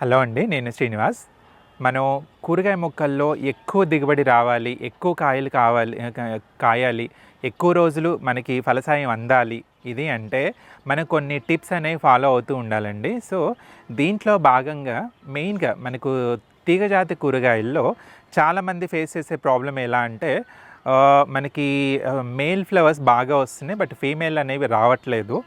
Hello అండి నేను శ్రీనివాస్. మనం కూరగాయ మొక్కల్లో ఎక్కువ దిగుబడి రావాలి ఎక్కువ కాయలు కావాలి కాయాలి ఎక్కువ రోజులు మనకి ఫలసాయం అందాలి. ఇది అంటే మనం కొన్ని టిప్స్ అనేవి ఫాలో అవుతూ ఉండాలండి. సో దీంట్లో భాగంగా మెయిన్గా మనకు తీగజాతి కూరగాయల్లో చాలామంది ఫేస్ చేసే ప్రాబ్లం ఎలా అంటే మనకి మేల్ ఫ్లవర్స్ బాగా వస్తున్నాయి బట్ ఫీమేల్ అనేవి రావట్లేదు.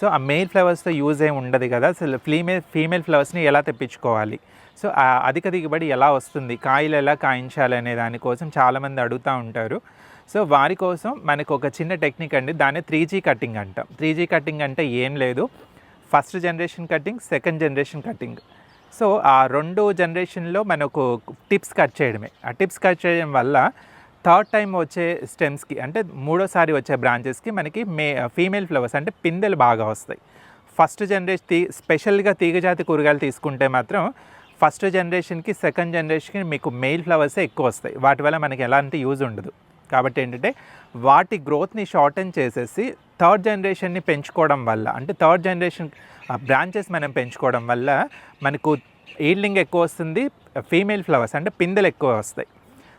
సో ఆ మేల్ ఫ్లవర్స్తో యూజ్ ఏమి ఉండదు కదా. అసలు ఫీమేల్ ఫీమేల్ ఫ్లవర్స్ని ఎలా తెప్పించుకోవాలి? సో ఆ అధిక దిగుబడి ఎలా వస్తుంది? కాయలు ఎలా కాయించాలి అనే దానికోసం చాలామంది అడుగుతూ ఉంటారు. సో వారి కోసం మనకు ఒక చిన్న టెక్నిక్ అండి. దాన్ని త్రీ జీ కటింగ్ అంటాం. త్రీ జీ కటింగ్ అంటే ఏం లేదు. First generation cutting second generation cutting so ఆ రెండు జనరేషన్లో మనకు టిప్స్ కట్ చేయడమే. ఆ టిప్స్ కట్ చేయడం వల్ల థర్డ్ టైం వచ్చే స్టెమ్స్కి అంటే మూడోసారి వచ్చే బ్రాంచెస్కి మనకి మే ఫీమేల్ ఫ్లవర్స్ అంటే పిందెలు బాగా వస్తాయి. ఫస్ట్ జనరేషన్ తీ స్పెషల్గా తీగజాతి కూరగాయలు తీసుకుంటే మాత్రం ఫస్ట్ జనరేషన్కి సెకండ్ జనరేషన్కి మీకు మెయిల్ ఫ్లవర్సే ఎక్కువ వస్తాయి. వాటి వల్ల మనకి ఎలాంటి యూజ్ ఉండదు. కాబట్టి ఏంటంటే వాటి గ్రోత్ని షార్టెన్ చేసేసి థర్డ్ జనరేషన్ని పెంచుకోవడం వల్ల అంటే థర్డ్ జనరేషన్ బ్రాంచెస్ మనం పెంచుకోవడం వల్ల మనకు ఈల్డింగ్ ఎక్కువ వస్తుంది ఫీమేల్ ఫ్లవర్స్ అంటే పిందెలు ఎక్కువ వస్తాయి.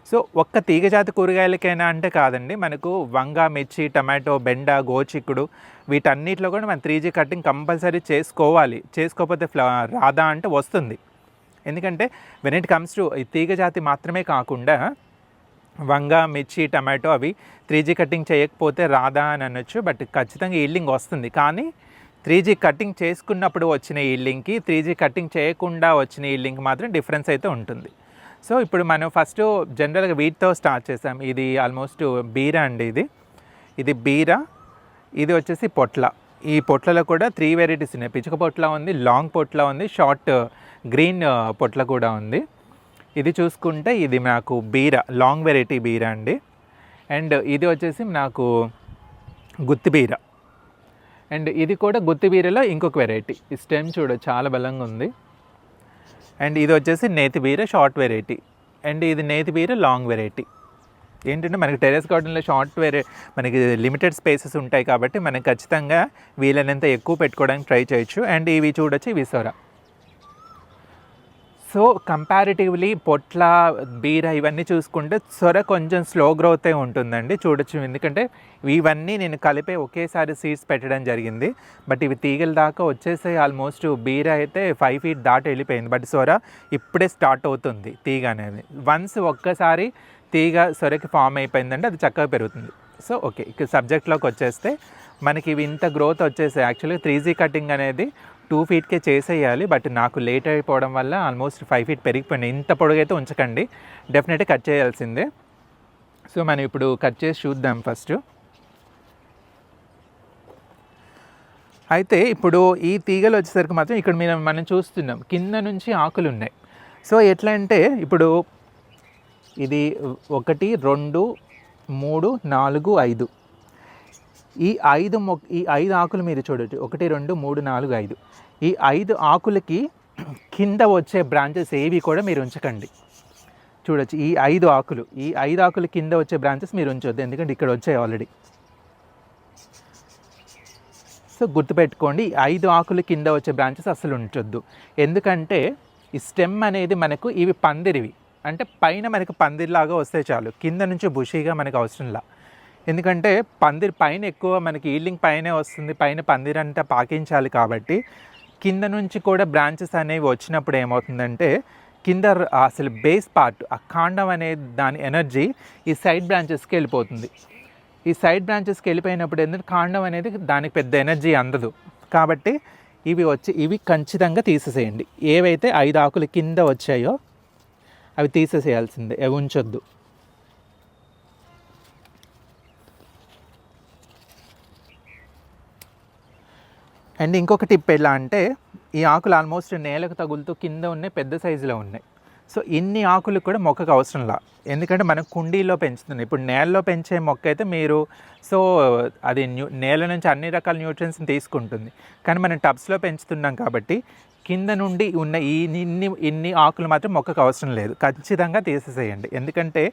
సో ఒక్క తీగజాతి కూరగాయలకైనా అంటే కాదండి. మనకు వంగ మిర్చి టమాటో బెండ గోచిక్కుడు వీటన్నిటిలో కూడా మనం త్రీ జీ కటింగ్ కంపల్సరీ చేసుకోవాలి. చేసుకోకపోతే ఫ్లా రాదా అంటే వస్తుంది. ఎందుకంటే వెన్ ఇట్ కమ్స్ టు ఈ తీగజాతి మాత్రమే కాకుండా వంగ మిర్చి టమాటో అవి త్రీ జీ కటింగ్ చేయకపోతే రాదా అని అనొచ్చు. బట్ ఖచ్చితంగా ఈల్డింగ్ వస్తుంది. కానీ త్రీ జీ కటింగ్ చేసుకున్నప్పుడు వచ్చిన ఈల్డింగ్కి త్రీ జీ కటింగ్ చేయకుండా వచ్చిన ఈల్డింగ్కి మాత్రం డిఫరెన్స్ అయితే ఉంటుంది. సో ఇప్పుడు మనం ఫస్ట్ జనరల్గా వీటితో స్టార్ట్ చేసాం. ఇది ఆల్మోస్ట్ బీరా అండి ఇది. ఇది బీరా ఇది వచ్చేసి పొట్ల. ఈ పొట్లలో కూడా త్రీ వెరైటీస్ ఉన్నాయి. పిచ్చుక పొట్ల ఉంది లాంగ్ పొట్ల ఉంది షార్ట్ గ్రీన్ uh, పొట్ల కూడా ఉంది. ఇది చూసుకుంటే ఇది నాకు బీర లాంగ్ వెరైటీ బీర అండి. అండ్ ఇది వచ్చేసి నాకు గుత్తి బీర. అండ్ ఇది కూడా గుత్తి బీరలో ఇంకొక వెరైటీ ఈ స్టెమ్ చూడ చాలా బలంగా ఉంది. అండ్ ఇది వచ్చేసి నేతి బీర షార్ట్ వెరైటీ. అండ్ ఇది నేతి బీర లాంగ్ వెరైటీ. ఏంటంటే మనకి టెరెస్ గార్డెన్లో షార్ట్ వేరే మనకి లిమిటెడ్ స్పేసెస్ ఉంటాయి కాబట్టి మనకి ఖచ్చితంగా వీలైనంత ఎక్కువ పెట్టుకోవడానికి ట్రై చేయొచ్చు. అండ్ ఇవి చూడొచ్చు ఇవి సో కంపారిటివ్లీ పొట్ల బీర ఇవన్నీ చూసుకుంటే సొర కొంచెం స్లో గ్రోతే ఉంటుందండి చూడొచ్చు. ఎందుకంటే ఇవన్నీ నేను కలిపే ఒకేసారి సీడ్స్ పెట్టడం జరిగింది. బట్ ఇవి తీగల దాకా వచ్చేసి ఆల్మోస్ట్ బీర అయితే ఫైవ్ ఫీట్ దాటి వెళ్ళిపోయింది. బట్ సొర ఇప్పుడే స్టార్ట్ అవుతుంది తీగ అనేది. వన్స్ ఒక్కసారి తీగ సొరకి ఫామ్ అయిపోయిందంటే అది చక్కగా పెరుగుతుంది. సో ఓకే ఇక సబ్జెక్ట్లోకి వచ్చేస్తే మనకి ఇవి ఇంత గ్రోత్ వచ్చేసి యాక్చువల్గా త్రీ జీ కటింగ్ అనేది టూ ఫీట్కే చేసేయాలి బట్ నాకు లేట్ అయిపోవడం వల్ల ఆల్మోస్ట్ ఫైవ్ ఫీట్ పెరిగిపోయింది. ఇంత పొడుగైతే ఉంచకండి డెఫినెట్గా కట్ చేయాల్సిందే. సో మనం ఇప్పుడు కట్ చేసి చూద్దాం ఫస్ట్. అయితే ఇప్పుడు ఈ తీగలు వచ్చేసరికి మాత్రం ఇక్కడ మీరు మనం చూస్తున్నాం కింద నుంచి ఆకులు ఉన్నాయి. సో ఎట్లా అంటే ఇప్పుడు ఇది ఒకటి రెండు మూడు నాలుగు ఐదు. ఈ ఐదు మొ ఈ ఐదు ఆకులు మీరు చూడొచ్చు. ఒకటి రెండు మూడు నాలుగు ఐదు. ఈ ఐదు ఆకులకి కింద వచ్చే బ్రాంచెస్ ఏవి కూడా మీరు ఉంచకండి. చూడొచ్చు ఈ ఐదు ఆకులు ఈ ఐదు ఆకులు కింద వచ్చే బ్రాంచెస్ మీరు ఉంచొద్దు. ఎందుకంటే ఇక్కడ వచ్చాయి ఆల్రెడీ సో గుర్తుపెట్టుకోండి ఐదు ఆకులు కింద వచ్చే బ్రాంచెస్ అసలు ఉంచొద్దు. ఎందుకంటే ఈ స్టెమ్ అనేది మనకు ఇవి పందిరివి. అంటే పైన మనకు పందిరిలాగా వస్తే చాలు. కింద నుంచి బుషీగా మనకు అవసరంలా. ఎందుకంటే పందిరి పైన ఎక్కువ మనకి ఈల్డింగ్ పైనే వస్తుంది పైన పందిరి అంతా పాకించాలి కాబట్టి కింద నుంచి కూడా బ్రాంచెస్ అనేవి వచ్చినప్పుడు ఏమవుతుందంటే కింద అసలు బేస్ పార్ట్ ఆ కాండం అనే దాని ఎనర్జీ ఈ సైడ్ బ్రాంచెస్కి వెళ్ళిపోతుంది. ఈ సైడ్ బ్రాంచెస్కి వెళ్ళిపోయినప్పుడు ఏంటంటే కాండం అనేది దానికి పెద్ద ఎనర్జీ అందదు. కాబట్టి ఇవి వచ్చి ఇవి ఖచ్చితంగా తీసేసేయండి. ఏవైతే ఐదు ఆకులు కింద వచ్చాయో అవి తీసేసేయాల్సిందే అవి ఉంచొద్దు. అండ్ ఇంకొక టిప్ ఎలా అంటే ఈ ఆకులు ఆల్మోస్ట్ నేలకు తగులుతూ కింద ఉన్నాయి పెద్ద సైజులో ఉన్నాయి. సో ఇన్ని ఆకులు కూడా మొక్కకు అవసరంలా ఎందుకంటే మనం కుండీలో పెంచుతున్నాం. ఇప్పుడు నేలలో పెంచే మొక్క అయితే మీరు సో అది న్యూ నేల నుంచి అన్ని రకాల న్యూట్రియన్స్ని తీసుకుంటుంది. కానీ మనం టబ్స్లో పెంచుతున్నాం కాబట్టి కింద నుండి ఉన్న ఈ ఇన్ని ఇన్ని ఆకులు మాత్రం మొక్కకు అవసరం లేదు. ఖచ్చితంగా తీసేసేయండి. ఎందుకంటే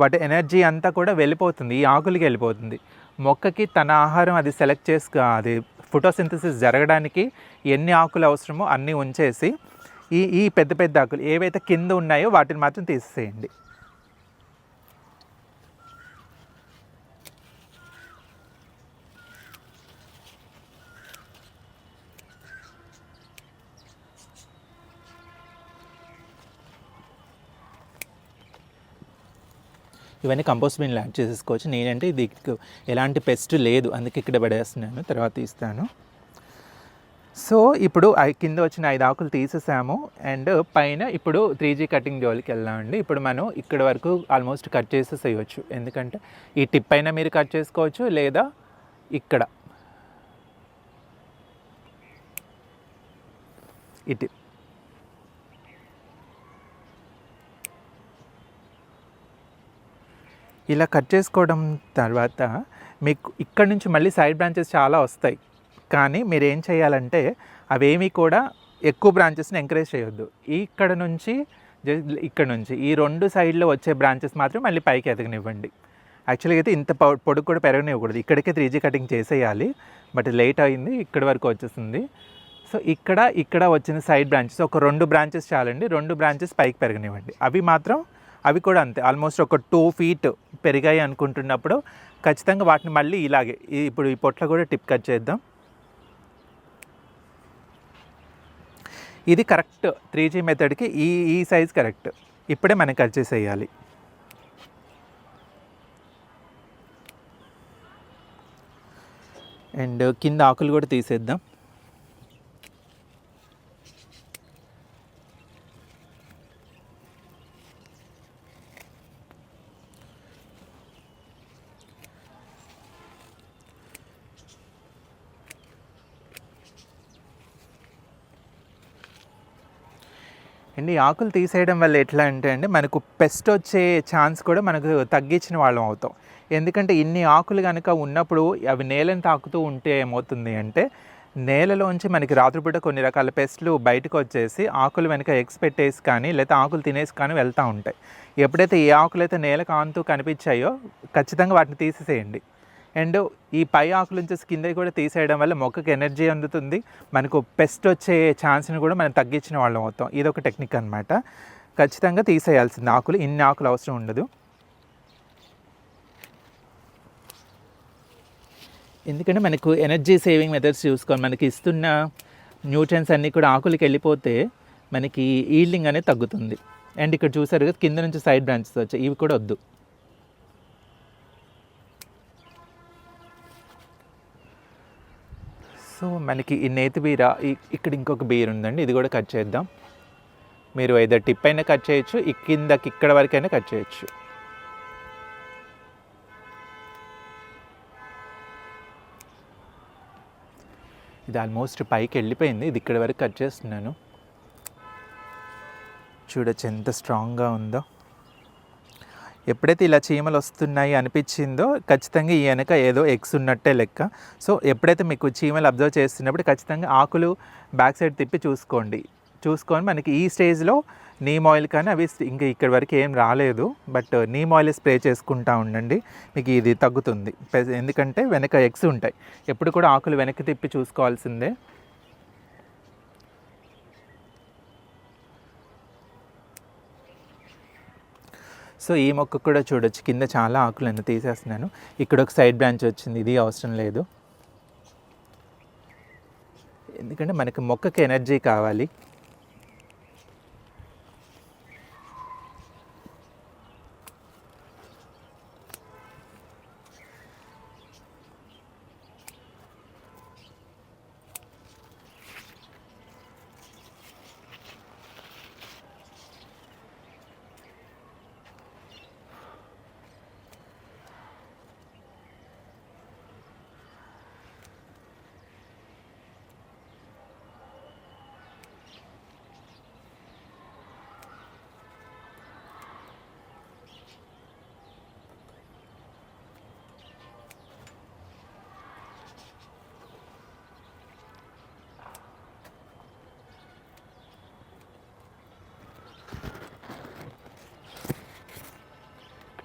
వాటి ఎనర్జీ అంతా కూడా వెళ్ళిపోతుంది. ఈ ఆకులకి వెళ్ళిపోతుంది. మొక్కకి తన ఆహారం అది సెలెక్ట్ చేసుకు అది ఫోటోసింథసిస్ జరగడానికి ఎన్ని ఆకులు అవసరమో అన్నీ ఉంచేసి ఈ ఈ పెద్ద పెద్ద ఆకులు ఏవైతే కింద ఉన్నాయో వాటిని మాత్రం తీసేసేయండి ఇవన్నీ కంపోస్ట్ బిన్లో యాడ్ చేసేసుకోవచ్చు. నేనంటే ఇది ఎలాంటి పెస్ట్ లేదు. అందుకే ఇక్కడ పడేస్తున్నాను. తర్వాత ఇస్తాను సో ఇప్పుడు ఐ- కింద వచ్చిన ఐదు ఆకులు తీసేసాము. అండ్ పైన ఇప్పుడు త్రీ జీ కటింగ్ జోలికి వెళ్దామండి. ఇప్పుడు మనం ఇక్కడ వరకు ఆల్మోస్ట్ కట్ చేసేసేయచ్చు. ఎందుకంటే ఈ టిప్ అయినా మీరు కట్ చేసుకోవచ్చు లేదా ఇక్కడ. ఈ టిప్. ఇలా కట్ చేసుకోవడం తర్వాత మీకు ఇక్కడ నుంచి మళ్ళీ సైడ్ బ్రాంచెస్ చాలా వస్తాయి. కానీ మీరు ఏం చేయాలంటే అవేమీ కూడా ఎక్కువ బ్రాంచెస్ని ఎంకరేజ్ చేయొద్దు. ఇక్కడ నుంచి ఇక్కడ నుంచి ఈ రెండు సైడ్లో వచ్చే బ్రాంచెస్ మాత్రం మళ్ళీ పైకి ఎదగనివ్వండి. యాక్చువల్గా అయితే ఇంత పొడుగు కూడా పెరగనివ్వకూడదు. ఇక్కడికే త్రీ జీ కటింగ్ చేసేయాలి. బట్ లేట్ అయింది ఇక్కడి వరకు వచ్చేసింది. సో ఇక్కడ ఇక్కడ వచ్చిన సైడ్ బ్రాంచెస్ ఒక రెండు బ్రాంచెస్ చాలండి. రెండు బ్రాంచెస్ పైకి పెరగనివ్వండి. అవి మాత్రం అవి కూడా అంతే. ఆల్మోస్ట్ ఒక టూ ఫీట్ పెరిగాయి అనుకుంటున్నప్పుడు ఖచ్చితంగా వాటిని మళ్ళీ ఇలాగే ఇప్పుడు ఈ పొట్ల కూడా టిప్ కట్ చేద్దాం. ఇది కరెక్ట్ త్రీ జీ మెథడ్కి ఈ ఈ సైజ్ కరెక్ట్. ఇప్పుడే మనం కట్ చేసేయాలి. అండ్ కింద ఆకులు కూడా తీసేద్దాం. అండి ఆకులు తీసేయడం వల్ల ఎట్లా అంటే అండి మనకు పెస్ట్ వచ్చే ఛాన్స్ కూడా మనకు తగ్గించిన వాళ్ళం అవుతాం. ఎందుకంటే ఇన్ని ఆకులు కనుక ఉన్నప్పుడు అవి నేలను తాకుతూ ఉంటే ఏమవుతుంది అంటే నేలలోంచి మనకి రాత్రిపూట కొన్ని రకాల పెస్ట్లు బయటకు వచ్చేసి ఆకులు వెనక ఎక్స్పెట్టేసి కానీ లేకపోతే ఆకులు తినేసి కానీ వెళ్తూ ఉంటాయి. ఎప్పుడైతే ఏ ఆకులు అయితే నేల కాంతూ కనిపించాయో ఖచ్చితంగా వాటిని తీసేసేయండి. అండ్ ఈ పై ఆకుల నుంచి కింద కూడా తీసేయడం వల్ల మొక్కకి ఎనర్జీ అందుతుంది. మనకు పెస్ట్ వచ్చే ఛాన్స్ని కూడా మనం తగ్గించిన వాళ్ళం అవుతాం. ఇది ఒక టెక్నిక్ అనమాట ఖచ్చితంగా తీసేయాల్సింది ఆకులు. ఇన్ని ఆకులు అవసరం ఉండదు. ఎందుకంటే మనకు ఎనర్జీ సేవింగ్ మెథడ్స్ చూసుకోవాలి. మనకి ఇస్తున్న న్యూట్రియన్స్ అన్నీ కూడా ఆకులకి వెళ్ళిపోతే మనకి ఈల్డింగ్ అనేది తగ్గుతుంది. అండ్ ఇక్కడ చూసారు కదా కింద నుంచి సైడ్ బ్రాంచెస్ వచ్చాయి. ఇవి కూడా వద్దు. సో మనకి ఈ నేతి బీర ఈ- ఇక్కడ ఇంకొక బీర ఉందండి ఇది కూడా కట్ చేద్దాం. మీరు ఏదో టిప్ అయినా కట్ చేయొచ్చు ఈ కిందకి ఇక్కడ వరకైనా కట్ చేయొచ్చు. ఇది ఆల్మోస్ట్ పైకి వెళ్ళిపోయింది ఇది ఇక్కడ వరకు కట్ చేస్తున్నాను. చూడొచ్చు ఎంత స్ట్రాంగ్గా ఉందో. ఎప్పుడైతే ఇలా చీమలు వస్తున్నాయి అనిపించిందో ఖచ్చితంగా ఈ వెనక ఏదో ఎగ్స్ ఉన్నట్టే లెక్క. సో ఎప్పుడైతే మీకు చీమలు అబ్జర్వ్ చేస్తున్నప్పుడు ఖచ్చితంగా ఆకులు బ్యాక్ సైడ్ తిప్పి చూసుకోండి. చూసుకొని మనకి ఈ స్టేజ్లో నీమ్ ఆయిల్ కానీ అవి ఇంకా ఇక్కడి వరకు ఏం రాలేదు. బట్ నీమ్ ఆయిల్ స్ప్రే చేసుకుంటా ఉండండి. మీకు ఇది తగ్గుతుంది. పె- ఎందుకంటే వెనక ఎగ్స్ ఉంటాయి. ఎప్పుడు కూడా ఆకులు వెనక్కి తిప్పి చూసుకోవాల్సిందే. సో ఈ మొక్క కూడా చూడొచ్చు. కింద చాలా ఆకులను తీసేస్తున్నాను. ఇక్కడ ఒక సైడ్ బ్రాంచ్ వచ్చింది. ఇది అవసరం లేదు. ఎందుకంటే మనకి మొక్కకి ఎనర్జీ కావాలి.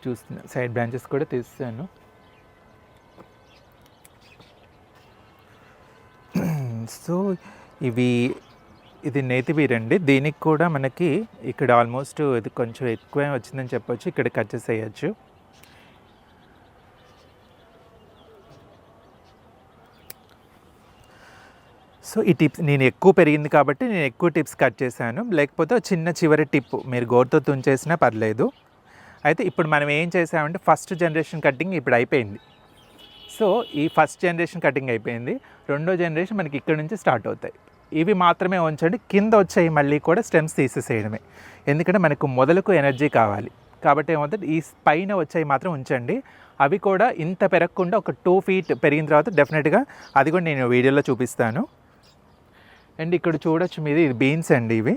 చూస్తున్నా. సైడ్ బ్రాంచెస్ కూడా తీస్తాను. సో ఇవి ఇది నేతి వీరండి అండి దీనికి కూడా మనకి ఇక్కడ ఆల్మోస్ట్ ఇది కొంచెం ఎక్కువే వచ్చిందని చెప్పొచ్చు. ఇక్కడ కట్ చేసేయచ్చు సో ఈ టిప్స్ నేను ఎక్కువ పెరిగింది కాబట్టి నేను ఎక్కువ టిప్స్ కట్ చేశాను. లేకపోతే చిన్న చివరి టిప్ మీరు గోరుతో తుంచేసినా పర్లేదు. అయితే ఇప్పుడు మనం ఏం చేసామంటే ఫస్ట్ జనరేషన్ కటింగ్ ఇప్పుడు అయిపోయింది. సో ఈ ఫస్ట్ జనరేషన్ కటింగ్ అయిపోయింది. రెండో జనరేషన్ మనకి ఇక్కడ నుంచి స్టార్ట్ అవుతాయి. ఇవి మాత్రమే ఉంచండి. కింద వచ్చాయి మళ్ళీ కూడా స్టెమ్స్ తీసేసేయడమే. ఎందుకంటే మనకు మొదలకు ఎనర్జీ కావాలి. కాబట్టి ఏమవుతుంది? ఈ పైన వచ్చాయి మాత్రం ఉంచండి. అవి కూడా ఇంత పెరగకుండా ఒక టూ ఫీట్ పెరిగిన తర్వాత డెఫినెట్గా అది కూడా నేను వీడియోలో చూపిస్తాను. అండ్ ఇక్కడ చూడొచ్చు మీది ఇది బీన్స్ అండి ఇవి.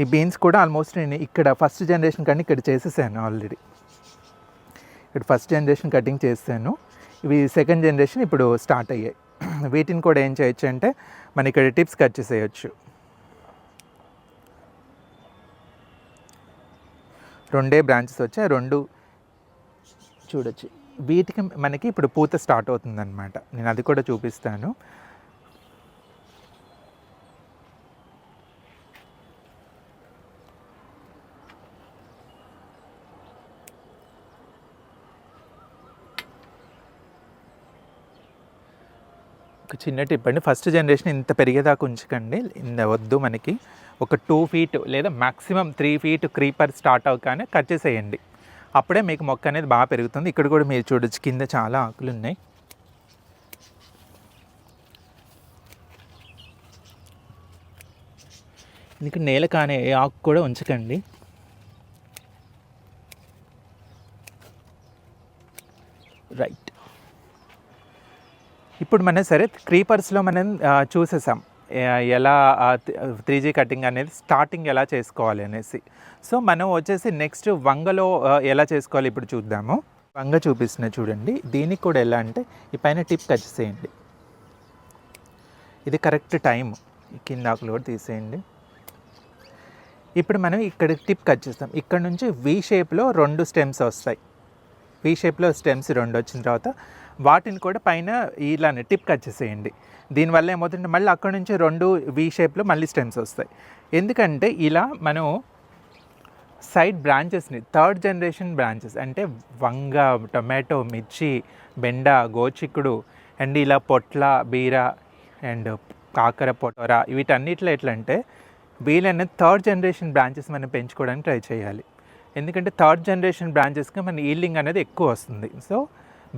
ఈ బీన్స్ కూడా ఆల్మోస్ట్ నేను ఇక్కడ ఫస్ట్ జనరేషన్ కానీ ఇక్కడ చేసేసాను ఆల్రెడీ. ఇక్కడ ఫస్ట్ జనరేషన్ కటింగ్ చేసాను ఇవి సెకండ్ జనరేషన్ ఇప్పుడు స్టార్ట్ అయ్యాయి. వీటిని కూడా ఏం చేయొచ్చు అంటే మన ఇక్కడ టిప్స్ కట్ చేసేయచ్చు. రెండే బ్రాంచెస్ వచ్చాయి. రెండు చూడొచ్చు. వీటికి మనకి ఇప్పుడు పూత స్టార్ట్ అవుతుందన్నమాట. నేను అది కూడా చూపిస్తాను. చిన్న టిప్ అండి. ఫస్ట్ జనరేషన్ ఇంత పెరిగేదాకా ఉంచకండి. ఇంత వద్దు మనకి. ఒక టూ ఫీట్ లేదా maximum three feet creeper start అవగానే కట్ చేసేయండి. అప్పుడే మీకు మొక్క అనేది బాగా పెరుగుతుంది. ఇక్కడ కూడా మీరు చూడొచ్చు. కింద చాలా ఆకులు ఉన్నాయి. మీకు నేల కానే ఏ ఆకు కూడా ఉంచకండి. రైట్ ఇప్పుడు మనం సరే క్రీపర్స్లో మనం చూసేసాం. ఎలా త్రీ జీ కటింగ్ అనేది స్టార్టింగ్ ఎలా చేసుకోవాలి అనేసి. సో మనం వచ్చేసి నెక్స్ట్ వంగలో ఎలా చేసుకోవాలి ఇప్పుడు చూద్దాము. వంగ చూపిస్తున్నా చూడండి. దీనికి కూడా ఎలా అంటే ఈ పైన టిప్ కట్ చేయండి ఇది కరెక్ట్ టైం కింద ఆకులు కూడా తీసేయండి. ఇప్పుడు మనం ఇక్కడ టిప్ కట్ చేస్తాం. ఇక్కడ నుంచి వి షేప్లో రెండు స్టెమ్స్ వస్తాయి. వి షేప్లో స్టెమ్స్ రెండు వచ్చిన తర్వాత వాటిని కూడా పైన ఇలానే టిప్ కట్ చేసేయండి. దీనివల్ల ఏమవుతుందంటే మళ్ళీ అక్కడ నుంచి రెండు వి షేప్లో మళ్ళీ స్టెమ్స్ వస్తాయి. ఎందుకంటే ఇలా మనం సైడ్ బ్రాంచెస్ని థర్డ్ జనరేషన్ బ్రాంచెస్ అంటే వంగ టొమాటో మిర్చి బెండ గోచిక్కుడు అండ్ ఇలా పొట్ల బీర అండ్ కాకర పొటోర వీటన్నిటిలో ఎట్లా అంటే వీలైన థర్డ్ జనరేషన్ బ్రాంచెస్ మనం పెంచుకోవడానికి ట్రై చేయాలి. ఎందుకంటే థర్డ్ జనరేషన్ బ్రాంచెస్కి మన ఈల్డింగ్ అనేది ఎక్కువ వస్తుంది. సో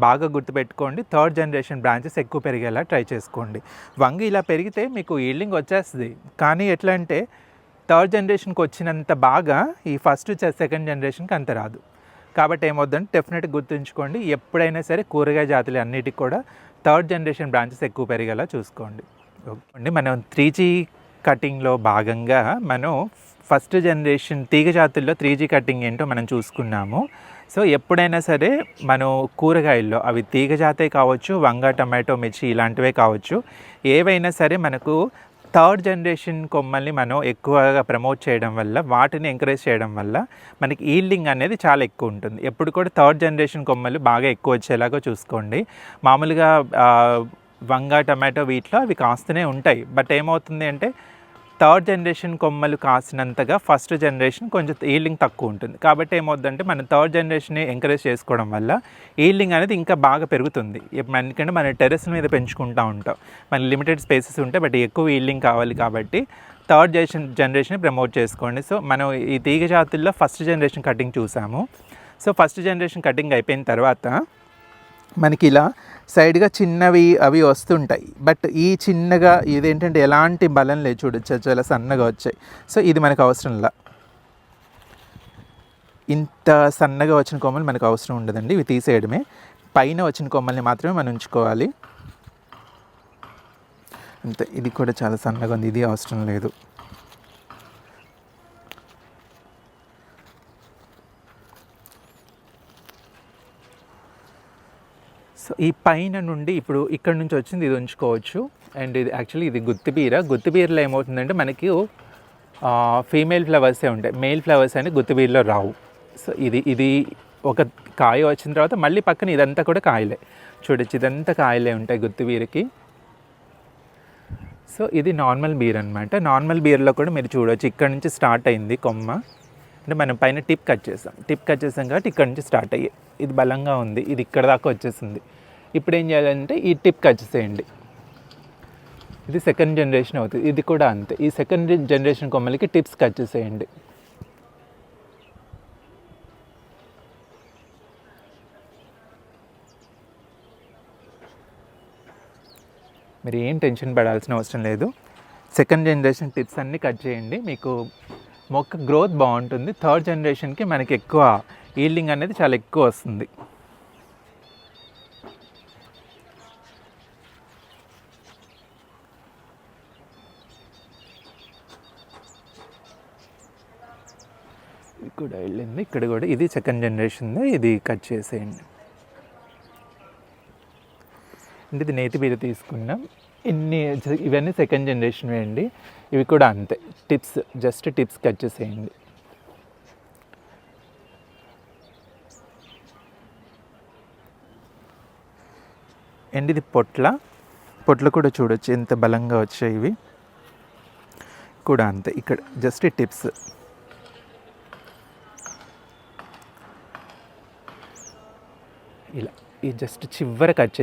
బాగా గుర్తుపెట్టుకోండి. థర్డ్ జనరేషన్ బ్రాంచెస్ ఎక్కువ పెరిగేలా ట్రై చేసుకోండి. వంగ ఇలా పెరిగితే మీకు ఈల్డింగ్ వచ్చేస్తుంది. కానీ ఎట్లా అంటే థర్డ్ జనరేషన్కి వచ్చినంత బాగా ఈ ఫస్ట్ సెకండ్ జనరేషన్కి అంత రాదు. కాబట్టి ఏమవుద్దంటే డెఫినెట్గా గుర్తుంచుకోండి. ఎప్పుడైనా సరే కూరగాయ జాతులు అన్నిటికి కూడా థర్డ్ జనరేషన్ బ్రాంచెస్ ఎక్కువ పెరిగేలా చూసుకోండి. ఓకే మనం త్రీ జీ కటింగ్లో భాగంగా మనం ఫస్ట్ జనరేషన్ తీగ జాతుల్లో త్రీ జీ కటింగ్ ఏంటో మనం చూసుకున్నాము. సో ఎప్పుడైనా సరే మనం కూరగాయల్లో అవి తీగజాతే కావచ్చు వంగ టమాటో మిర్చి ఇలాంటివే కావచ్చు. ఏవైనా సరే మనకు థర్డ్ జనరేషన్ కొమ్మల్ని మనం ఎక్కువగా ప్రమోట్ చేయడం వల్ల వాటిని ఎంకరేజ్ చేయడం వల్ల మనకి ఈల్డింగ్ అనేది చాలా ఎక్కువ ఉంటుంది. ఎప్పుడు కూడా థర్డ్ జనరేషన్ కొమ్మలు బాగా ఎక్కువ వచ్చేలాగా చూసుకోండి. మామూలుగా వంగ టమాటో వీటిలో అవి కాస్తూనే ఉంటాయి. బట్ ఏమవుతుంది అంటే థర్డ్ జనరేషన్ కొమ్మలు కాసినంతగా ఫస్ట్ జనరేషన్ కొంచెం ఈల్డింగ్ తక్కువ ఉంటుంది. కాబట్టి ఏమవుతుందంటే మనం థర్డ్ జనరేషన్ని ఎంకరేజ్ చేసుకోవడం వల్ల ఈల్డింగ్ అనేది ఇంకా బాగా పెరుగుతుంది. ఎందుకంటే మన టెరెస్ మీద పెంచుకుంటూ ఉంటాం. మన లిమిటెడ్ స్పేసెస్ ఉంటాయి బట్ ఎక్కువ ఈల్డింగ్ కావాలి కాబట్టి థర్డ్ జనరేషన్ జనరేషన్ ప్రమోట్ చేసుకోండి. సో మనం ఈ తీగ జాతుల్లో ఫస్ట్ జనరేషన్ కటింగ్ చూసాము. సో ఫస్ట్ జనరేషన్ కటింగ్ అయిపోయిన తర్వాత మనకి ఇలా సైడ్గా చిన్నవి అవి వస్తుంటాయి. బట్ ఈ చిన్నగా ఇదేంటంటే ఎలాంటి బలం లేదు చూడొచ్చు చాలా సన్నగా వచ్చాయి. సో ఇది మనకు అవసరంలా ఇంత సన్నగా వచ్చిన కొమ్మలు మనకు అవసరం ఉండదండి. ఇవి తీసేయడమే. పైన వచ్చిన కొమ్మల్ని మాత్రమే మనం ఉంచుకోవాలి. అంతే. ఇది కూడా చాలా సన్నగా ఉంది. ఇది అవసరం లేదు. ఈ పైన నుండి ఇప్పుడు ఇక్కడ నుంచి వచ్చింది ఇది ఉంచుకోవచ్చు. అండ్ ఇది యాక్చువల్లీ ఇది గుత్తిబీర. గుత్తిబీరలో ఏమవుతుందంటే మనకి ఫీమేల్ ఫ్లవర్సే ఉంటాయి. మేల్ ఫ్లవర్స్ అని గుత్తిబీరలో రావు. సో ఇది ఇది ఒక కాయ వచ్చిన తర్వాత మళ్ళీ పక్కన ఇదంతా కూడా కాయలే. చూడొచ్చు ఇదంతా కాయలే ఉంటాయి గుత్తిబీరకి. సో ఇది నార్మల్ బీర్ అనమాట నార్మల్ బీర్లో కూడా మీరు చూడవచ్చు ఇక్కడ నుంచి స్టార్ట్ అయింది కొమ్మ. అంటే మనం పైన టిప్ కట్ చేసాం టిప్ కట్ చేసాం కాబట్టి ఇక్కడ నుంచి స్టార్ట్ అయ్యి. ఇది బలంగా ఉంది. ఇది ఇక్కడ దాకా వచ్చేసింది. ఇప్పుడు ఏం చేయాలంటే ఈ టిప్ కట్ చేయండి ఇది సెకండ్ జనరేషన్ అవుతుంది. ఇది కూడా అంతే. ఈ సెకండ్ జనరేషన్ కొమ్మలకి టిప్స్ కట్ చేసేయండి. మీరు ఏం టెన్షన్ పడాల్సిన అవసరం లేదు. సెకండ్ జనరేషన్ టిప్స్ అన్నీ కట్ చేయండి. మీకు మొక్క గ్రోత్ బాగుంటుంది. థర్డ్ జనరేషన్కి మనకి ఎక్కువ ఈల్డింగ్ అనేది చాలా ఎక్కువ వస్తుంది. కూడా వెళ్ళింది. ఇక్కడ కూడా ఇది సెకండ్ జనరేషన్ది ఇది కట్ చేసేయండి. అంటే ఇది నేతి బీర తీసుకున్నాం ఇన్ని ఇవన్నీ సెకండ్ జనరేషన్ వేయండి ఇవి కూడా అంతే. టిప్స్ జస్ట్ టిప్స్ కట్ చేసేయండి. అండ్ ఇది పొట్ల. పొట్ల కూడా చూడొచ్చు ఎంత బలంగా వచ్చాయి ఇవి. కూడా అంతే. ఇక్కడ జస్ట్ టిప్స్ ఇలా ఈ జస్ట్ చివర కట్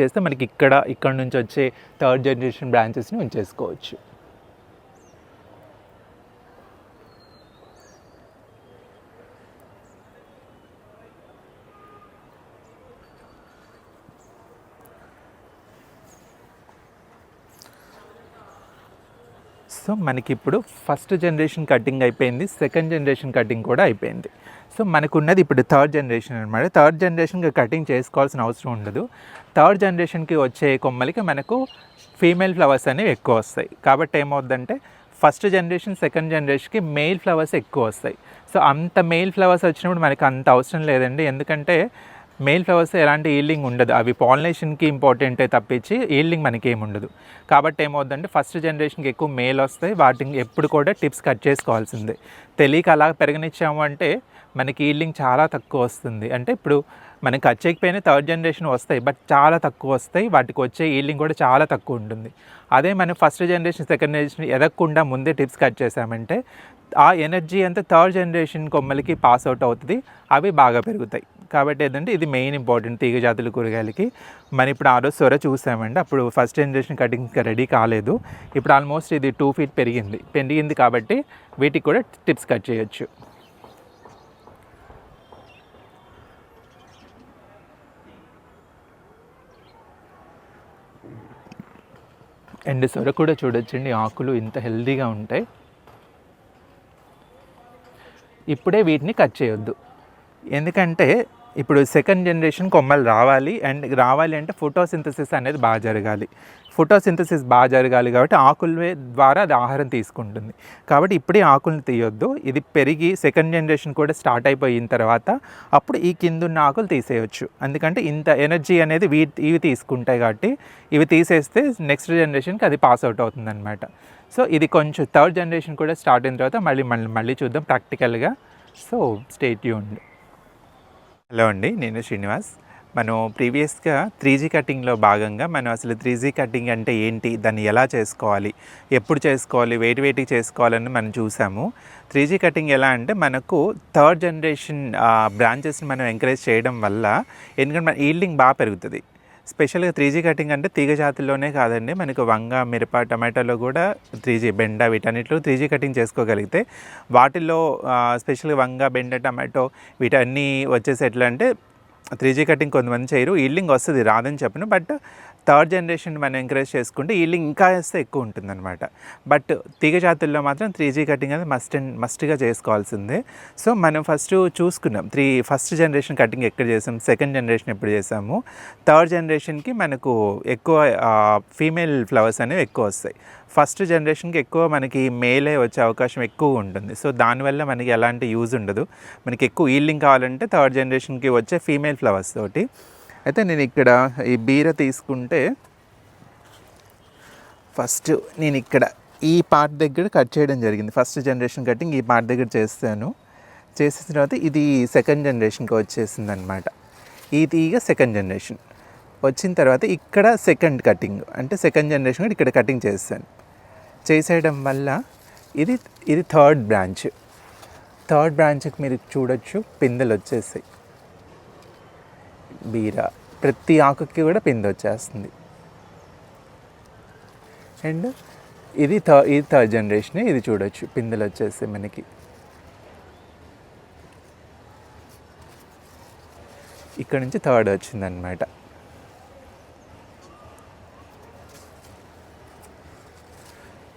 చేస్తే మనకి ఇక్కడ ఇక్కడ నుంచి వచ్చే థర్డ్ జనరేషన్ బ్రాంచెస్ని ఉంచేసుకోవచ్చు. సో మనకి ఇప్పుడు ఫస్ట్ జనరేషన్ కటింగ్ అయిపోయింది సెకండ్ జనరేషన్ కటింగ్ కూడా అయిపోయింది. సో మనకున్నది ఇప్పుడు థర్డ్ జనరేషన్ అనమాట థర్డ్ జనరేషన్కి కటింగ్ చేసుకోవాల్సిన అవసరం ఉండదు. థర్డ్ జనరేషన్కి వచ్చే కొమ్మలకి మనకు ఫీమేల్ ఫ్లవర్స్ అనేవి ఎక్కువ వస్తాయి. కాబట్టి ఏమవుద్దంటే ఫస్ట్ జనరేషన్ సెకండ్ జనరేషన్కి మెయిల్ ఫ్లవర్స్ ఎక్కువ వస్తాయి. సో అంత మెయిల్ ఫ్లవర్స్ వచ్చినప్పుడు మనకి అంత అవసరం లేదండి. ఎందుకంటే మెయిల్ ఫ్లవర్స్ ఎలాంటి ఈల్డింగ్ ఉండదు. అవి పాలినేషన్కి ఇంపార్టెంటే తప్పించి ఈల్డింగ్ మనకి ఉండదు కాబట్టి ఏమవుతుందంటే ఫస్ట్ జనరేషన్కి ఎక్కువ మేల్ వస్తాయి. వాటిని ఎప్పుడు కూడా టిప్స్ కట్ చేసుకోవాల్సిందే. తెలియక అలా పెరగనిచ్చాము అంటే మనకి ఈల్డింగ్ చాలా తక్కువ వస్తుంది. అంటే ఇప్పుడు మనకి కట్ చేయకపోయినా థర్డ్ జనరేషన్ వస్తాయి బట్ చాలా తక్కువ వస్తాయి. వాటికి వచ్చే ఈల్డింగ్ కూడా చాలా తక్కువ ఉంటుంది. అదే మనం ఫస్ట్ జనరేషన్ సెకండ్ జనరేషన్ ఎదగకుండా ముందే టిప్స్ కట్ చేసామంటే ఆ ఎనర్జీ అంతా థర్డ్ జనరేషన్ కొమ్మలకి పాస్ అవుట్ అవుతుంది అవి బాగా పెరుగుతాయి. కాబట్టి ఏంటంటే ఇది మెయిన్ ఇంపార్టెంట్ తీగ జాతుల కూరగాయలకి. మనం ఇప్పుడు ఆ రోజు సొర చూసామండి అప్పుడు ఫస్ట్ జనరేషన్ కటింగ్ ఇంకా రెడీ కాలేదు. ఇప్పుడు ఆల్మోస్ట్ ఇది టూ ఫీట్ పెరిగింది. పెరిగింది కాబట్టి వీటికి కూడా టిప్స్ కట్ చేయొచ్చు. అండ్ సొర కూడా చూడొచ్చండి ఆకులు ఇంత హెల్దీగా ఉంటాయి. ఇప్పుడే వీటిని కట్ చేయొద్దు. ఎందుకంటే ఇప్పుడు సెకండ్ జనరేషన్ కొమ్మలు రావాలి అండ్ రావాలి అంటే ఫోటోసింథసిస్ అనేది బాగా జరగాలి. ఫోటోసింథసిస్ బాగా జరగాలి కాబట్టి ఆకుల ద్వారా అది ఆహారం తీసుకుంటుంది. కాబట్టి ఇప్పుడే ఆకులను తీయొద్దు. ఇది పెరిగి సెకండ్ జనరేషన్ కూడా స్టార్ట్ అయిపోయిన తర్వాత అప్పుడు ఈ కింద ఉన్న ఆకులు తీసేయవచ్చు ఎందుకంటే ఇంత ఎనర్జీ అనేది వీ ఇవి తీసుకుంటాయి కాబట్టి ఇవి తీసేస్తే నెక్స్ట్ జనరేషన్కి అది పాస్ అవుట్ అవుతుంది అనమాట సో ఇది కొంచెం థర్డ్ జనరేషన్ కూడా స్టార్ట్ అయిన తర్వాత మళ్ళీ మళ్ళీ మళ్ళీ చూద్దాం ప్రాక్టికల్గా. సో స్టేట్ యూన్ హలో అండి నేను శ్రీనివాస్. మనం ప్రీవియస్గా త్రీ జీ కటింగ్లో భాగంగా మనం అసలు త్రీ జీ కటింగ్ అంటే ఏంటి దాన్ని ఎలా చేసుకోవాలి ఎప్పుడు చేసుకోవాలి వేటి వేటికి చేసుకోవాలని మనం చూసాము. త్రీ జీ కటింగ్ ఎలా అంటే మనకు థర్డ్ జనరేషన్ బ్రాంచెస్ని మనం ఎంకరేజ్ చేయడం వల్ల ఎందుకంటే మన ఈల్డింగ్ బాగా పెరుగుతుంది. స్పెషల్గా త్రీ జీ కటింగ్ అంటే తీగ జాతుల్లోనే కాదండి మనకు వంగ మిరప టమాటాలో కూడా త్రీ జీ బెండ వీటన్నిటిలో త్రీ జీ కటింగ్ చేసుకోగలిగితే వాటిల్లో స్పెషల్గా వంగ బెండ టమాటో వీటన్నీ వచ్చేసి ఎట్లా అంటే త్రీ జీ కటింగ్ కొంతమంది చేయరు ఈల్డింగ్ వస్తుంది రాదని చెప్పను. బట్ థర్డ్ జనరేషన్ మనం ఎంకరేజ్ చేసుకుంటే ఈల్డింగ్ ఇంకా వేస్తే ఎక్కువ ఉంటుందన్నమాట. బట్ తీగ జాతుల్లో మాత్రం త్రీ జీ కటింగ్ అనేది మస్ట్ అండ్ మస్ట్గా చేసుకోవాల్సిందే. సో మనం ఫస్ట్ చూసుకున్నాం. త్రీ ఫస్ట్ జనరేషన్ కటింగ్ ఎక్కడ చేసాం? సెకండ్ జనరేషన్ ఎప్పుడు చేసాము? థర్డ్ జనరేషన్కి మనకు ఎక్కువ ఫీమేల్ ఫ్లవర్స్ అనేవి ఎక్కువ వస్తాయి. ఫస్ట్ జనరేషన్కి ఎక్కువ మనకి మేలే వచ్చే అవకాశం ఎక్కువ ఉంటుంది. సో దానివల్ల మనకి ఎలాంటి యూజ్ ఉండదు. మనకి ఎక్కువ ఈల్డింగ్ కావాలంటే థర్డ్ జనరేషన్కి వచ్చే ఫీమేల్ ఫ్లవర్స్ తోటి. అయితే నేను ఇక్కడ ఈ బీర తీసుకుంటే ఫస్ట్ నేను ఇక్కడ ఈ పార్ట్ దగ్గర కట్ చేయడం జరిగింది. ఫస్ట్ జనరేషన్ కటింగ్ ఈ పార్ట్ దగ్గర చేస్తాను. చేసిన తర్వాత ఇది సెకండ్ జనరేషన్కి వచ్చేసింది అనమాట ఈ తీగ సెకండ్ జనరేషన్. వచ్చిన తర్వాత ఇక్కడ సెకండ్ కటింగ్. అంటే సెకండ్ జనరేషన్ ఇక్కడ కటింగ్ చేస్తాను. చేసేయడం వల్ల ఇది ఇది థర్డ్ బ్రాంచ్. థర్డ్ బ్రాంచ్కి మీరు చూడొచ్చు పిందెలు వచ్చేసాయి. బీర. ప్రతి ఆకుకి కూడా పిందె వచ్చేస్తుంది. అండ్ ఇది థర్డ్ ఇది థర్డ్ జనరేషన్ ఇది చూడొచ్చు పిందెలు వచ్చేసి మనకి. ఇక్కడ నుంచి థర్డ్ వచ్చిందనమాట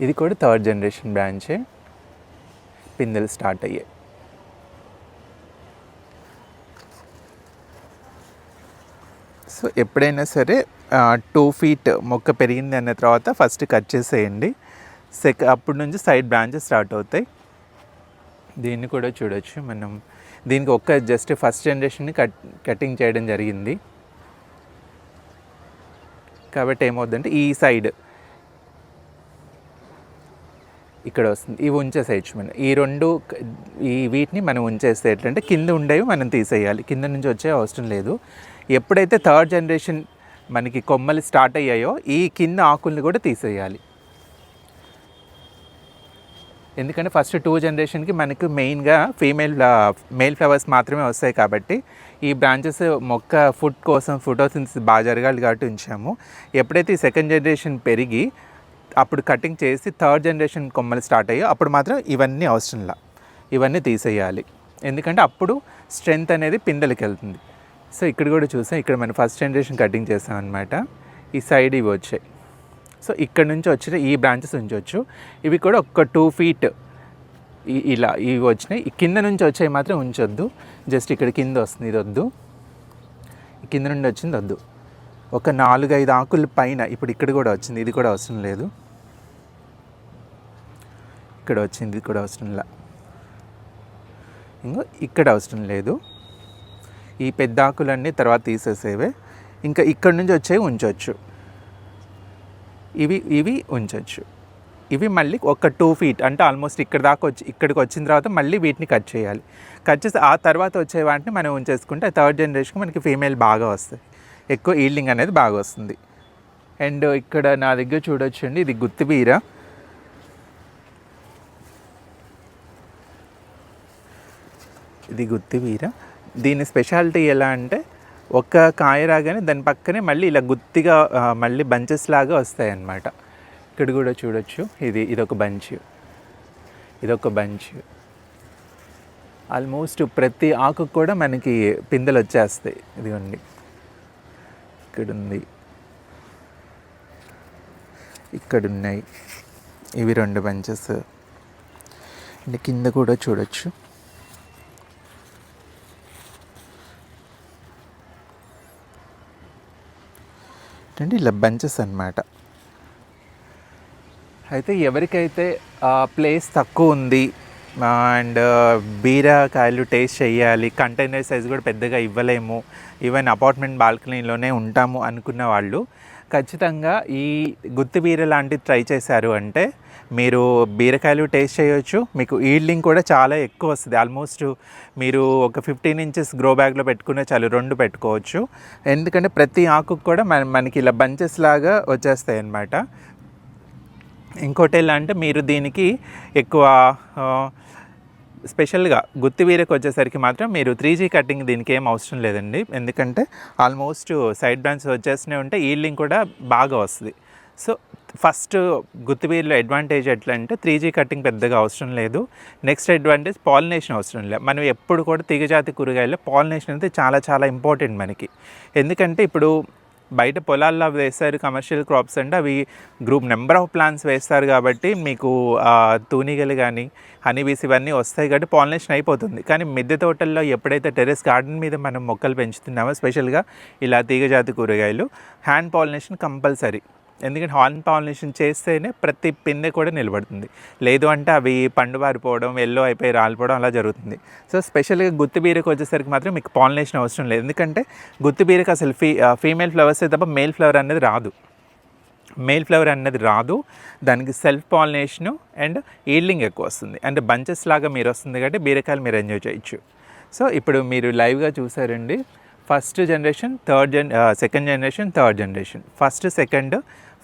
ఇది కూడా థర్డ్ జనరేషన్ బ్రాంచే. పిందెలు స్టార్ట్ అయ్యాయి. సో ఎప్పుడైనా సరే టూ ఫీట్ మొక్క పెరిగింది అన్న తర్వాత ఫస్ట్ కట్ చేసేయండి. సెక అప్పటి నుంచి సైడ్ బ్రాంచెస్ స్టార్ట్ అవుతాయి. దీన్ని కూడా చూడొచ్చు మనం. దీనికి ఒక్క జస్ట్ ఫస్ట్ జనరేషన్ని కట్ కటింగ్ చేయడం జరిగింది. కాబట్టి ఏమవుతుందంటే ఈ సైడ్ ఇక్కడ వస్తుంది. ఇవి ఉంచేసేయచ్చు మనం. ఈ రెండు ఈ వీటిని మనం ఉంచేస్తే ఎట్లంటే కింద ఉండేవి మనం తీసేయాలి. కింద నుంచి వచ్చే అవసరం లేదు. ఎప్పుడైతే థర్డ్ జనరేషన్ మనకి కొమ్మలు స్టార్ట్ అయ్యాయో ఈ కింద ఆకుల్ని కూడా తీసేయాలి. ఎందుకంటే ఫస్ట్ టూ జనరేషన్కి మనకు మెయిన్గా ఫీమేల్ మేల్ ఫ్లవర్స్ మాత్రమే వస్తాయి కాబట్టి ఈ బ్రాంచెస్ మొక్క ఫుడ్ కోసం ఫోటోసిన్సిస్ బాగా జరగాలి కాబట్టి ఉంచాము. ఎప్పుడైతే ఈ సెకండ్ జనరేషన్ పెరిగి అప్పుడు కటింగ్ చేసి థర్డ్ జనరేషన్ కొమ్మలు స్టార్ట్ అయ్యో అప్పుడు మాత్రం ఇవన్నీ అవసరంలా. ఇవన్నీ తీసేయాలి. ఎందుకంటే అప్పుడు స్ట్రెంగ్త్ అనేది పిందెలకి వెళ్తుంది సో ఇక్కడ కూడా చూసాం. ఇక్కడ మనం ఫస్ట్ జనరేషన్ కటింగ్ చేసాం అనమాట ఈ సైడ్ ఇవి వచ్చాయి. సో ఇక్కడ నుంచి వచ్చిన ఈ బ్రాంచెస్ ఉంచవచ్చు ఇవి కూడా ఒక టూ ఫీట్ ఇలా ఇవి వచ్చినాయి. కింద నుంచి వచ్చాయి మాత్రం ఉంచొద్దు. జస్ట్ ఇక్కడ కింద వస్తుంది ఇది వద్దు. కింద నుండి వచ్చింది వద్దు. ఒక నాలుగు ఐదు ఆకుల పైన ఇప్పుడు ఇక్కడ కూడా వచ్చింది ఇది కూడా అవసరం లేదు. ఇక్కడ వచ్చింది ఇది కూడా అవసరం లే. ఇంకో ఇక్కడ అవసరం లేదు. ఈ పెద్ద ఆకులన్నీ తర్వాత తీసేసేవే. ఇంకా ఇక్కడ నుంచి వచ్చేవి ఉంచవచ్చు ఇవి ఇవి ఉంచవచ్చు ఇవి మళ్ళీ ఒక టూ ఫీట్ అంటే ఆల్మోస్ట్ ఇక్కడ దాకా వచ్చి ఇక్కడికి వచ్చిన తర్వాత మళ్ళీ వీటిని కట్ చేయాలి. కట్ చేసి ఆ తర్వాత వచ్చే వాటిని మనం ఉంచేసుకుంటే థర్డ్ జనరేషన్కి మనకి ఫీమేల్ బాగా వస్తుంది. ఎక్కువ ఈల్డింగ్ అనేది బాగా వస్తుంది. అండ్ ఇక్కడ నా దగ్గర చూడొచ్చండి ఇది గుత్తిబీర ఇది గుత్తిబీర దీని స్పెషాలిటీ ఎలా అంటే ఒక కాయ రాగానే దాని పక్కనే మళ్ళీ ఇలా గుత్తిగా మళ్ళీ బంచెస్ లాగా వస్తాయి అన్నమాట ఇక్కడ కూడా చూడొచ్చు. ఇది ఇదొక బంచ్. ఇదొక బంచ్. ఆల్మోస్ట్ ప్రతి ఆకు కూడా మనకి పిందెలు వచ్చేస్తాయి. ఇదిగోండి. ఇక్కడ ఉంది ఇక్కడ ఉన్నాయి ఇవి రెండు బంచెస్. అండ్ కింద కూడా చూడొచ్చు. అంటే ఇలా బెంచెస్ అన్నమాట. అయితే ఎవరికైతే ప్లేస్ తక్కువ ఉంది అండ్ బీరకాయలు టేస్ట్ చేయాలి కంటైనర్ సైజ్ కూడా పెద్దగా ఇవ్వలేము ఈవెన్ అపార్ట్మెంట్ బాల్కనీలోనే ఉంటాము అనుకున్న వాళ్ళు ఖచ్చితంగా ఈ గుత్తి బీర లాంటిది ట్రై చేశారు అంటే మీరు బీరకాయలు టేస్ట్ చేయొచ్చు. మీకు ఈల్డింగ్ కూడా చాలా ఎక్కువ వస్తుంది. ఆల్మోస్ట్ మీరు ఒక ఫిఫ్టీన్ ఇంచెస్ గ్రో బ్యాగ్లో పెట్టుకునే చాలు రెండు పెట్టుకోవచ్చు. ఎందుకంటే ప్రతి ఆకు కూడా మన మనకి ఇలా బంచెస్ లాగా వచ్చేస్తాయి అన్నమాట. ఇంకోటి ఎలా అంటే మీరు దీనికి ఎక్కువ స్పెషల్గా గుత్తి వీరకు వచ్చేసరికి మాత్రం మీరు త్రీ జీ కటింగ్ దీనికి ఏం అవసరం లేదండి. ఎందుకంటే ఆల్మోస్ట్ సైడ్ బ్రాంచ్ వచ్చేస్తూనే ఉంటే ఈల్డింగ్ కూడా బాగా వస్తుంది. సో ఫస్ట్ గుత్తిబీరలో అడ్వాంటేజ్ ఎట్లా అంటే త్రీ జీ కటింగ్ పెద్దగా అవసరం లేదు. నెక్స్ట్ అడ్వాంటేజ్ పాలినేషన్ అవసరం లేదు. మనం ఎప్పుడు కూడా తీగజాతి కూరగాయల్లో పాలినేషన్ అయితే చాలా చాలా ఇంపార్టెంట్ మనకి. ఎందుకంటే ఇప్పుడు బయట పొలాల్లో అవి వేస్తారు కమర్షియల్ క్రాప్స్ అంటే అవి గ్రూప్ నెంబర్ ఆఫ్ ప్లాంట్స్ వేస్తారు కాబట్టి మీకు తూనిగలు కానీ హనీబీస్ ఇవన్నీ వస్తాయి కాబట్టి పాలినేషన్ అయిపోతుంది. కానీ మిద్దె తోటల్లో ఎప్పుడైతే టెరెస్ గార్డెన్ మీద మనం మొక్కలు పెంచుతున్నామో స్పెషల్గా ఇలా తీగజాతి కూరగాయలు హ్యాండ్ పాలినేషన్ కంపల్సరీ ఎందుకంటే హార్న్ పాలినేషన్ చేస్తేనే ప్రతి పిందె కూడా నిలబడుతుంది. లేదు అంటే అవి పండువారిపోవడం ఎల్లో అయిపోయి రాలిపోవడం అలా జరుగుతుంది. సో స్పెషల్గా గుత్తి బీరకు వచ్చేసరికి మాత్రం మీకు పాలినేషన్ అవసరం లేదు. ఎందుకంటే గుత్తి బీరకు అసలు ఫీ ఫీమేల్ ఫ్లవర్స్ తప్ప మేల్ ఫ్లవర్ అనేది రాదు. మేల్ ఫ్లవర్ అనేది రాదు. దానికి సెల్ఫ్ పాలినేషను అండ్ ఈల్డింగ్ ఎక్కువ వస్తుంది. అంటే బంచెస్ లాగా మీరు వస్తుంది కాబట్టి బీరకాయలు మీరు ఎంజాయ్ చేయొచ్చు. సో ఇప్పుడు మీరు లైవ్గా చూసారండి. First generation third gen second generation third generation. First second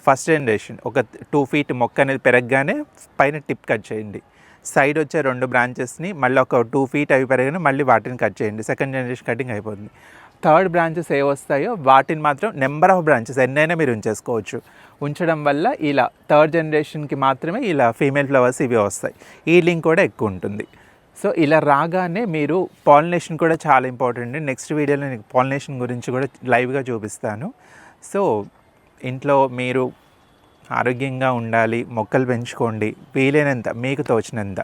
first generation. ఒక టూ ఫీట్ మొక్క అనేది పెరగగానే పైన టిప్ కట్ చేయండి. సైడ్ వచ్చే రెండు బ్రాంచెస్ని మళ్ళీ ఒక టూ ఫీట్ అవి పెరగానే మళ్ళీ వాటిని కట్ చేయండి. సెకండ్ జనరేషన్ కటింగ్ అయిపోతుంది. థర్డ్ బ్రాంచెస్ ఏ వస్తాయో వాటిని మాత్రం నెంబర్ ఆఫ్ బ్రాంచెస్ ఎన్నైనా మీరు ఉంచేసుకోవచ్చు. ఉంచడం వల్ల ఇలా థర్డ్ జనరేషన్కి మాత్రమే ఇలా ఫీమేల్ ఫ్లవర్స్ ఇవి వస్తాయి. ఈలింగ్ కూడా ఎక్కువ ఉంటుంది. సో ఇలా రాగానే మీరు పాలినేషన్ కూడా చాలా ఇంపార్టెంట్ నెక్స్ట్ వీడియోలో నేను పాలినేషన్ గురించి కూడా లైవ్గా చూపిస్తాను. సో ఇంట్లో మీరు ఆరోగ్యంగా ఉండాలి మొక్కలు పెంచుకోండి వీలైనంత మీకు తోచినంత.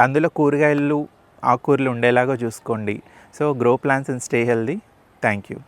అందులో కూరగాయలు ఆకుకూరలు ఉండేలాగా చూసుకోండి. So grow plants and stay healthy. Thank you.